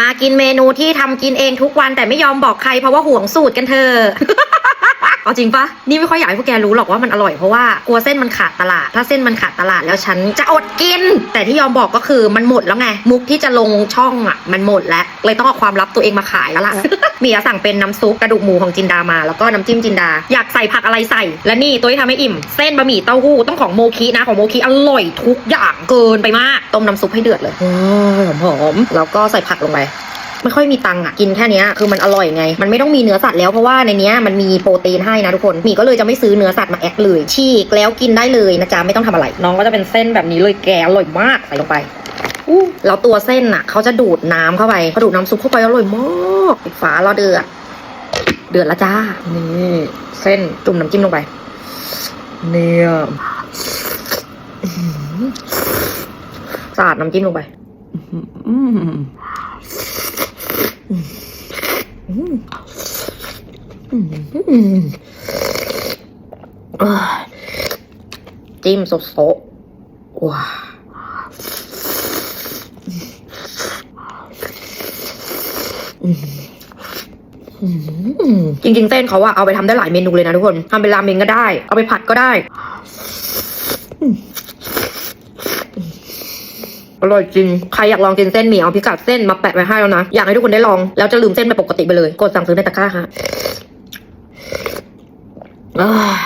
มากินเมนูที่ทำกินเองทุกวันแต่ไม่ยอมบอกใครเพราะว่าห่วงสูตรกันเธอะ เอาจริงปะนี่ไม่ค่อยอยากให้พวกแกรู้หรอกว่ามันอร่อยเพราะว่ากลัวเส้นมันขาดตลาด ถ้าเส้นมันขาดตลาดแล้วฉันจะอดกิน แต่ที่ยอมบอกก็คือมันหมดแล้วไง มุกที่จะลงช่องอะ มันหมดแล้ว เลยต้องเอาความลับตัวเองมาขายแล้วล่ะเมียสั่งเป็นน้ำซุปกระดูกหมูของจินดามาแล้วก็น้ำจิ้มจินดา อยากใส่ผักอะไรใส่ และนี่ตัวที่ทำให้อิ่ม เส้นบะหมี่เต้าหู้ต้องของโมคินะของโมคิอร่อยทุกอย่างเกินไปมาก ต้มน้ำซุปให้เดือดเลยหอมๆแล้วก็ใส่ผักลงไป ไม่ค่อยมีตังค์อะกินแค่เนี้ยคือมันอร่อยไง มันไม่ต้องมีเนื้อสัตว์แล้วเพราะว่าในเนี้ยมันมีโปรตีนให้นะทุกคนหมีก็เลยจะไม่ซื้อเนื้อสัตว์มาแอดเลยฉีกแล้วกินได้เลยนะจ๊ะไม่ต้องทำอะไร น้องก็จะเป็นเส้นแบบนี้เลยแกอร่อยมากใส่ลงไปอู้แล้วตัวเส้นอะเขาจะดูดน้ำเข้าไปพอดูดน้ำซุปเข้าไปอร่อยมากปิดฝาเราเดือดเดือดล้วจ้านี่เส้นจุ่มน้ำจิ้มลงไป เนี่ยอื้อสาดน้ำจิ้มลงไป จิ้มสดโซะว้าจริงๆ เส้นเขาอะเอาไปทำได้หลายเมนูเลยนะทุกคนทำเป็นราเมงก็ได้ เอาไปผัดก็ได้ อืมอร่อยจริง ใครอยากลองกินเส้นหมี่เอาพิกัดเส้นมาแปะไว้ให้แล้วนะ อยากให้ทุกคนได้ลอง แล้วจะลืมเส้นไปปกติไปเลย กดสั่งซื้อในตะกร้าฮะอ้าย